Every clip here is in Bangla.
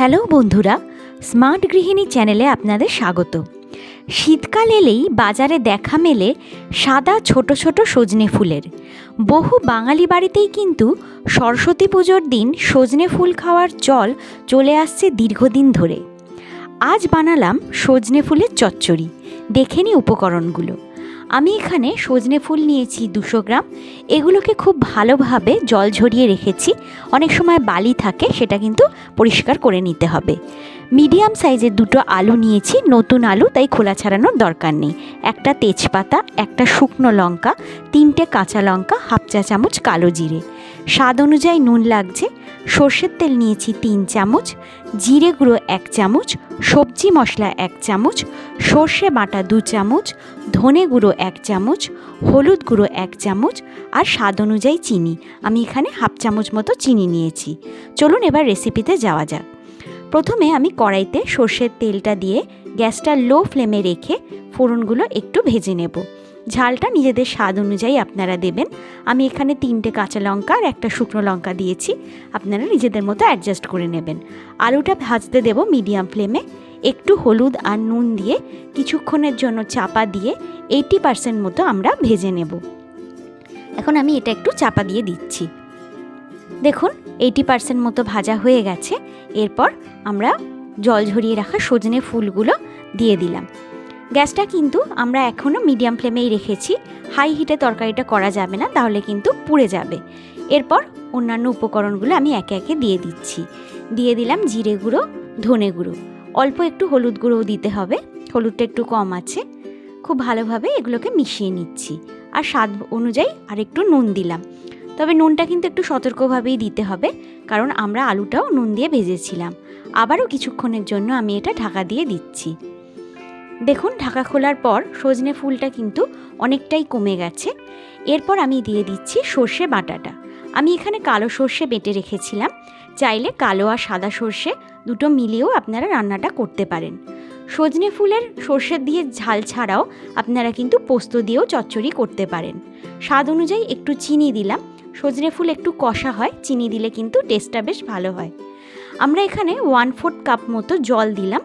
হ্যালো বন্ধুরা, স্মার্ট গৃহিণী চ্যানেলে আপনাদের স্বাগত। শীতকাল এলেই বাজারে দেখা মেলে সাদা ছোট ছোট সজনে ফুলের। বহু বাঙালি বাড়িতেই কিন্তু সরস্বতী পুজোর দিন সজনে ফুল খাওয়ার চল চলে আসছে দীর্ঘদিন ধরে। আজ বানালাম সজনে ফুলের চচ্চড়ি। দেখে নি উপকরণগুলো। আমি এখানে সজনে ফুল নিয়েছি দুশো গ্রাম। এগুলোকে খুব ভালোভাবে জল ঝরিয়ে রেখেছি। অনেক সময় বালি থাকে, সেটা কিন্তু পরিষ্কার করে নিতে হবে। মিডিয়াম সাইজের দুটো আলু নিয়েছি, নতুন আলু, তাই খোলা ছাড়ানোর দরকার নেই। একটা তেজপাতা, একটা শুকনো লঙ্কা, তিনটে কাঁচা লঙ্কা, হাফ চা চামচ কালো জিরে। স্বাদ অনুযায়ী নুন লাগছে, সর্ষের তেল নিয়েছি তিন চামচ, জিরে গুঁড়ো এক চামচ, সবজি মশলা এক চামচ, সর্ষে বাটা দু চামচ, ধনে গুঁড়ো এক চামচ, হলুদ গুঁড়ো এক চামচ আর স্বাদ অনুযায়ী চিনি। আমি এখানে হাফ চামচ মতো চিনি নিয়েছি। চলুন এবার রেসিপিতে যাওয়া যাক। প্রথমে আমি কড়াইতে সর্ষের তেলটা দিয়ে গ্যাসটা লো ফ্লেমে রেখে ফোড়নগুলো একটু ভেজে নেব। ঝালটা নিজেদের স্বাদ অনুযায়ী আপনারা দেবেন। আমি এখানে তিনটে কাঁচা লঙ্কা আর একটা শুকনো লঙ্কা দিয়েছি। আপনারা নিজেদের মতো অ্যাডজাস্ট করে নেবেন। আলুটা ভাজতে দেব মিডিয়াম ফ্লেমে একটু হলুদ আর নুন দিয়ে কিছুক্ষণের জন্য চাপা দিয়ে এইটি পার্সেন্ট মতো আমরা ভেজে নেব। এখন আমি এটা একটু চাপা দিয়ে দিচ্ছি। দেখুন এইটি পার্সেন্ট মতো ভাজা হয়ে গেছে। এরপর আমরা জল ঝরিয়ে রাখা সজনে ফুলগুলো দিয়ে দিলাম। গ্যাসটা কিন্তু আমরা এখনও মিডিয়াম ফ্লেমেই রেখেছি। হাই হিটে তরকারিটা করা যাবে না, তাহলে কিন্তু পুড়ে যাবে। এরপর অন্যান্য উপকরণগুলো আমি একে একে দিয়ে দিচ্ছি। দিয়ে দিলাম জিরে গুঁড়ো, ধনে গুঁড়ো। অল্প একটু হলুদ গুঁড়োও দিতে হবে, হলুদটা একটু কম আছে। খুব ভালোভাবে এগুলোকে মিশিয়ে নিচ্ছি। আর স্বাদ অনুযায়ী আর একটু নুন দিলাম। তবে নুনটা কিন্তু একটু সতর্কভাবেই দিতে হবে, কারণ আমরা আলুটাও নুন দিয়ে ভেজেছিলাম। আবারও কিছুক্ষণের জন্য আমি এটা ঢাকা দিয়ে দিচ্ছি। দেখুন, ঢাকা খোলার পর সজনে ফুলটা কিন্তু অনেকটাই কমে গেছে। এরপর আমি দিয়ে দিচ্ছি সর্ষে বাটাটা। আমি এখানে কালো সর্ষে বেটে রেখেছিলাম। চাইলে কালো আর সাদা সর্ষে দুটো মিলিয়েও আপনারা রান্নাটা করতে পারেন। সজনে ফুলের সর্ষে দিয়ে ঝাল ছাড়াও আপনারা কিন্তু পোস্ত দিয়েও চচ্চড়ি করতে পারেন। স্বাদ অনুযায়ী একটু চিনি দিলাম। সজনে ফুল একটু কষা হয়, চিনি দিলে কিন্তু টেস্টটা বেশ ভালো হয়। আমরা এখানে ওয়ান ফোর্থ কাপ মতো জল দিলাম।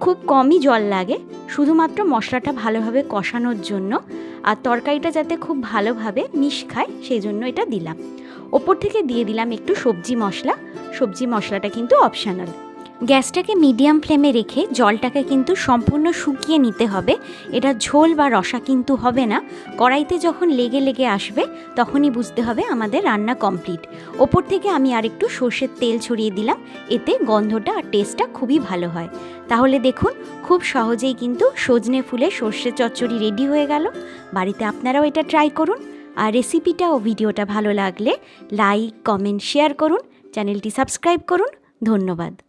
খুব কমই জল লাগে, শুধুমাত্র মশলাটা ভালোভাবে কষানোর জন্য, আর তরকারিটা যাতে খুব ভালোভাবে মিশ খায়, সেই জন্য এটা দিলাম। ওপর থেকে দিয়ে দিলাম একটু সবজি মশলা। সবজি মশলাটা কিন্তু অপশানাল গ্যাসটাকে মিডিয়াম ফ্লেমে রেখে জলটাকে কিন্তু সম্পূর্ণ শুকিয়ে নিতে হবে। এটা ঝোল বা রসা কিন্তু হবে না। কড়াইতে যখন লেগে লেগে আসবে, তখনই বুঝতে হবে আমাদের রান্না কমপ্লিট। ওপর থেকে আমি আরেকটু সর্ষের তেল ছড়িয়ে দিলাম। এতে গন্ধটা আর টেস্টটা খুবই ভালো হয়। তাহলে দেখুন, খুব সহজেই কিন্তু সজনে ফুলে সর্ষে চচ্চড়ি রেডি হয়ে গেল। বাড়িতে আপনারাও এটা ট্রাই করুন। আর রেসিপিটা ও ভিডিওটা ভালো লাগলে লাইক, কমেন্ট, শেয়ার করুন। চ্যানেলটি সাবস্ক্রাইব করুন। ধন্যবাদ।